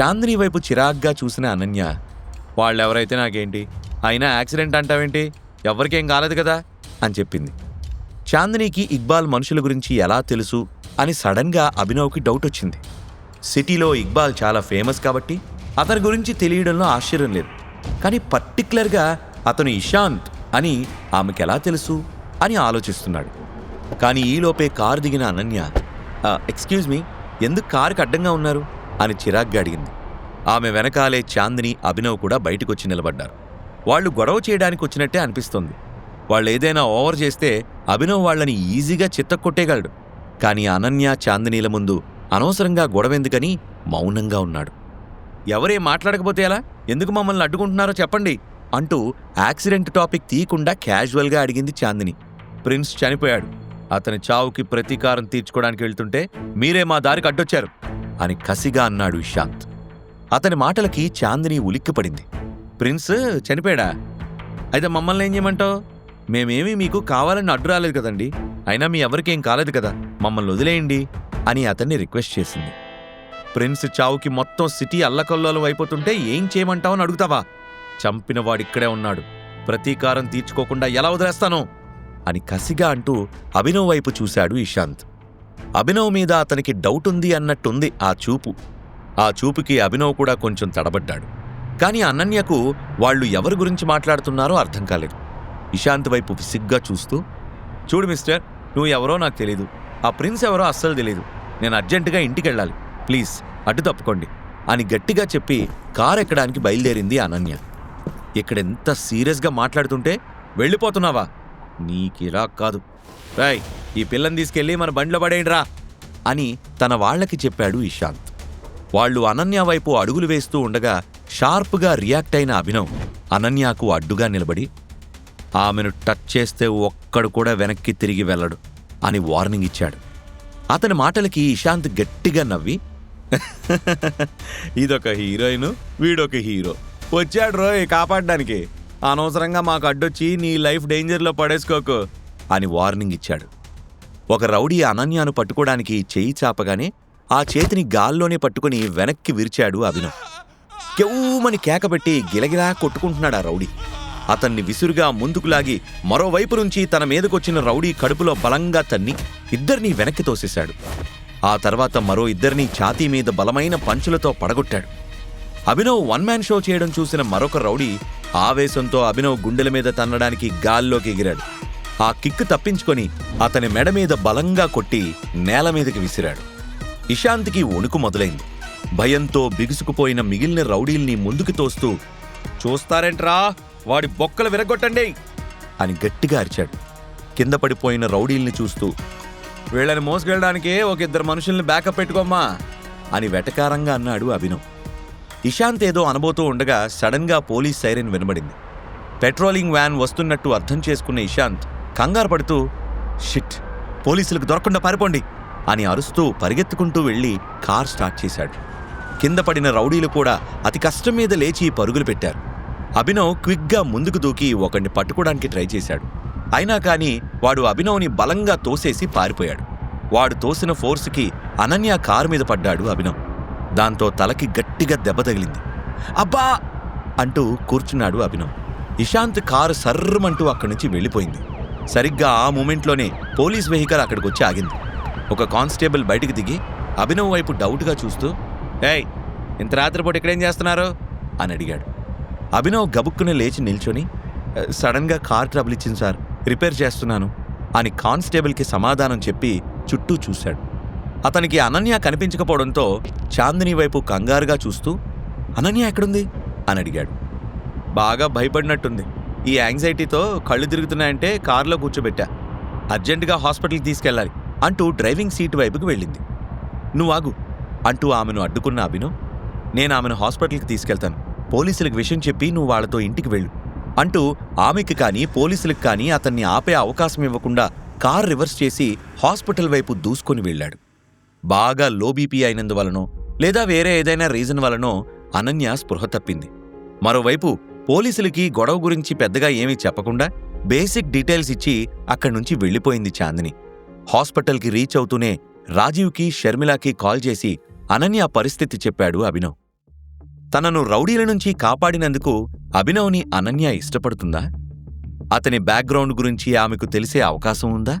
చాందిని వైపు చిరాగ్గా చూసిన అనన్య వాళ్ళెవరైతే నాకేంటి? అయినా యాక్సిడెంట్ అంటావేంటి? ఎవరికేం కాలేదు కదా? అని చెప్పింది. చాందినికి ఇక్బాల్ మనుషుల గురించి ఎలా తెలుసు అని సడన్గా అభినవ్కి డౌట్ వచ్చింది. సిటీలో ఇక్బాల్ చాలా ఫేమస్ కాబట్టి అతని గురించి తెలియడంలో ఆశ్చర్యం లేదు. కానీ పర్టికులర్గా అతను ఇషాంత్ అని ఆమెకి ఎలా తెలుసు అని ఆలోచిస్తున్నాడు. కానీ ఈలోపే కారు దిగిన అనన్య ఎక్స్క్యూజ్ మీ ఎందుకు కారుకి అడ్డంగా ఉన్నారు? అని చిరాగ్గా అడిగింది. ఆమె వెనకాలే చాందిని అభినవ్ కూడా బయటకొచ్చి నిలబడ్డారు. వాళ్ళు గొడవ చేయడానికి వచ్చినట్టే అనిపిస్తుంది. వాళ్ళు ఏదైనా ఓవర్ చేస్తే అభినవ్ వాళ్ళని ఈజీగా చిత్తకొట్టేయగలడు కానీ అనన్య చాందినీల ముందు అనవసరంగా గొడవెందుకని మౌనంగా ఉన్నాడు. ఎవరే మాట్లాడకపోతే ఎలా? ఎందుకు మమ్మల్ని అడ్డుకుంటున్నారో చెప్పండి అంటూ యాక్సిడెంట్ టాపిక్ తీయకుండా క్యాజువల్గా అడిగింది చాందిని. ప్రిన్స్ చనిపోయాడు. అతని చావుకి ప్రతీకారం తీర్చుకోవడానికి వెళ్తుంటే మీరే మా దారికి అడ్డొచ్చారు. అని కసిగా అన్నాడు ఇషాంత్. అతని మాటలకి చాందిని ఉలిక్కిపడింది. ప్రిన్స్ చనిపోయాడా? అయితే మమ్మల్ని ఏం చేయమంటావు? మేమేమీ మీకు కావాలని అడ్డు రాలేదు కదండి. అయినా మీ ఎవరికేం కాలేదు కదా. మమ్మల్ని వదిలేయండి అని అతన్ని రిక్వెస్ట్ చేసింది. ప్రిన్స్ చావుకి మొత్తం సిటీ అల్లకల్లోలం అయిపోతుంటే ఏం చేయమంటావని అడుగుతావా? చంపిన వాడిక్కడే ఉన్నాడు. ప్రతీకారం తీర్చుకోకుండా ఎలా వదిలేస్తాను? అని కసిగా అంటూ అభినవ్ వైపు చూశాడు ఇషాంత్. అభినవ్ మీద అతనికి డౌట్ ఉంది అన్నట్టుంది ఆ చూపు. ఆ చూపుకి అభినవ్ కూడా కొంచెం తడబడ్డాడు. కాని అనన్యకు వాళ్ళు ఎవరి గురించి మాట్లాడుతున్నారో అర్థం కాలేదు. ఇషాంత్ వైపు విసిగ్గా చూస్తూ చూడు మిస్టర్ నువ్వు ఎవరో నాకు తెలీదు. ఆ ప్రిన్స్ ఎవరో అస్సలు తెలీదు. నేను అర్జెంటుగా ఇంటికి వెళ్ళాలి ప్లీజ్ అడ్డు తప్పుకోండి అని గట్టిగా చెప్పి కార్ ఎక్కడానికి బయలుదేరింది అనన్య. ఇక్కడెంత సీరియస్గా మాట్లాడుతుంటే వెళ్ళిపోతున్నావా? నీకిరా కాదు. రాయ్ ఈ పిల్లని తీసుకెళ్ళి మన బండిలో పడేయండిరా అని తన వాళ్ళకి చెప్పాడు ఇషాంత్. వాళ్ళు అనన్య వైపు అడుగులు వేస్తూ ఉండగా షార్ప్గా రియాక్ట్ అయిన అభినవ్ అనన్యకు అడ్డుగా నిలబడి ఆమెను టచ్ చేస్తే ఒక్కడు కూడా వెనక్కి తిరిగి వెళ్ళడు అని వార్నింగ్ ఇచ్చాడు. అతని మాటలకి ఇషాంత్ గట్టిగా నవ్వి ఇదొక హీరోయిన్ వీడొక హీరో. వచ్చాడు రోయ్ కాపాడడానికి. అనవసరంగా మాకు అడ్డొచ్చి నీ లైఫ్ డేంజర్లో పడేసుకోకు అని వార్నింగ్ ఇచ్చాడు. ఒక రౌడీ అనన్యాను పట్టుకోవడానికి చేయి చాపగానే ఆ చేతిని గాల్లోనే పట్టుకుని వెనక్కి విరిచాడు అభినవ్. కెవ్వుమని కేకపెట్టి గిలగిలా కొట్టుకుంటున్నాడు ఆ రౌడీ. అతన్ని విసురుగా ముందుకు లాగి మరోవైపు నుంచి తన మీదకొచ్చిన రౌడీ కడుపులో బలంగా తన్ని ఇద్దరినీ వెనక్కి తోసేశాడు. ఆ తర్వాత మరో ఇద్దరినీ ఛాతీ మీద బలమైన పంచులతో పడగొట్టాడు. అభినవ్ వన్ మ్యాన్ షో చేయడం చూసిన మరొక రౌడీ ఆవేశంతో అభినవ్ గుండెల మీద తన్నడానికి గాల్లోకి ఎగిరాడు. ఆ కిక్ తప్పించుకొని అతని మెడ మీద బలంగా కొట్టి నేల మీదకి విసిరాడు. ఇషాంత్కి వణుకు మొదలైంది. భయంతో బిగుసుకుపోయిన మిగిలిన రౌడీల్ని ముందుకు తోస్తూ చూస్తారేంట్రా? వాడి బొక్కలు విరగొట్టండి అని గట్టిగా అరిచాడు. కింద పడిపోయిన రౌడీల్ని చూస్తూ వీళ్ళని మోసుకెళ్ళడానికే ఒక ఇద్దరు మనుషుల్ని బ్యాకప్ పెట్టుకోమ్మా! అని వెటకారంగా అన్నాడు అభినవ్. ఇషాంత్ ఏదో అనబోతూ ఉండగా సడన్గా పోలీస్ సైరన్ వినబడింది. పెట్రోలింగ్ వ్యాన్ వస్తున్నట్టు అర్థం చేసుకున్న ఇషాంత్ కంగారు పడుతూ షిట్ పోలీసులకు దొరకకుండా పారిపోండి అని అరుస్తూ పరిగెత్తుకుంటూ వెళ్ళి కార్ స్టార్ట్ చేశాడు. కింద పడిన రౌడీలు కూడా అతి కష్టం మీద లేచి పరుగులు పెట్టారు. అభినవ్ క్విక్గా ముందుకు దూకి ఒకడిని పట్టుకోవడానికి ట్రై చేశాడు. అయినా కానీ వాడు అభినవ్ని బలంగా తోసేసి పారిపోయాడు. వాడు తోసిన ఫోర్స్కి అనన్య కారు మీద పడ్డాడు అభినవ్. దాంతో తలకి గట్టిగా దెబ్బ తగిలింది. అబ్బా! అంటూ కూర్చున్నాడు అభినవ్. ఇషాంత్ కారు సర్రమంటూ అక్కడి నుంచి వెళ్ళిపోయింది. సరిగ్గా ఆ మూమెంట్లోనే పోలీస్ వెహికల్ అక్కడికి వచ్చి ఆగింది. ఒక కానిస్టేబుల్ బయటికి దిగి అభినవ్ వైపు డౌట్గా చూస్తూ ఏయ్ ఇంత రాత్రిపూట ఇక్కడేం చేస్తున్నారు? అని అడిగాడు. అభినవ్ గబుక్కున లేచి నిల్చొని సడన్గా కార్ ట్రబుల్ ఇచ్చింది సార్ రిపేర్ చేస్తున్నాను అని కానిస్టేబుల్కి సమాధానం చెప్పి చుట్టూ చూశాడు. అతనికి అనన్య కనిపించకపోవడంతో చాందిని వైపు కంగారుగా చూస్తూ అనన్య ఎక్కడుంది? అని అడిగాడు. బాగా భయపడినట్టుంది. ఈ యాంగ్జైటీతో కళ్ళు తిరుగుతున్నాయంటే కారులో కూర్చోబెట్టా. అర్జెంటుగా హాస్పిటల్కి తీసుకెళ్ళాలి అంటూ డ్రైవింగ్ సీట్ వైపుకు వెళ్ళింది. నువ్వు ఆగు అంటూ ఆమెను అడ్డుకున్న అభినవ్ నేను ఆమెను హాస్పిటల్కి తీసుకెళ్తాను. పోలీసులకు విషయం చెప్పి నువ్వు వాళ్ళతో ఇంటికి వెళ్ళు అంటూ ఆమెకి కానీ పోలీసులకు కానీ అతన్ని ఆపే అవకాశం ఇవ్వకుండా కార్ రివర్స్ చేసి హాస్పిటల్ వైపు దూసుకొని వెళ్ళాడు. బాగా లో బీపీ అయినందువలనో లేదా వేరే ఏదైనా రీజన్ వలనో అనన్య స్పృహ తప్పింది. మరోవైపు పోలీసులకి గొడవ గురించి పెద్దగా ఏమీ చెప్పకుండా బేసిక్ డీటెయిల్స్ ఇచ్చి అక్కడి నుంచి వెళ్ళిపోయింది చాందిని. హాస్పిటల్కి రీచ్ అవుతూనే రాజీవ్కి షర్మిలాకి కాల్ చేసి అనన్య పరిస్థితి చెప్పాడు అభినవ్. తనను రౌడీల నుంచి కాపాడినందుకు అభినవ్ని అనన్య ఇష్టపడుతుందా? అతని బ్యాక్గ్రౌండ్ గురించి ఆమెకు తెలిసే అవకాశం ఉందా?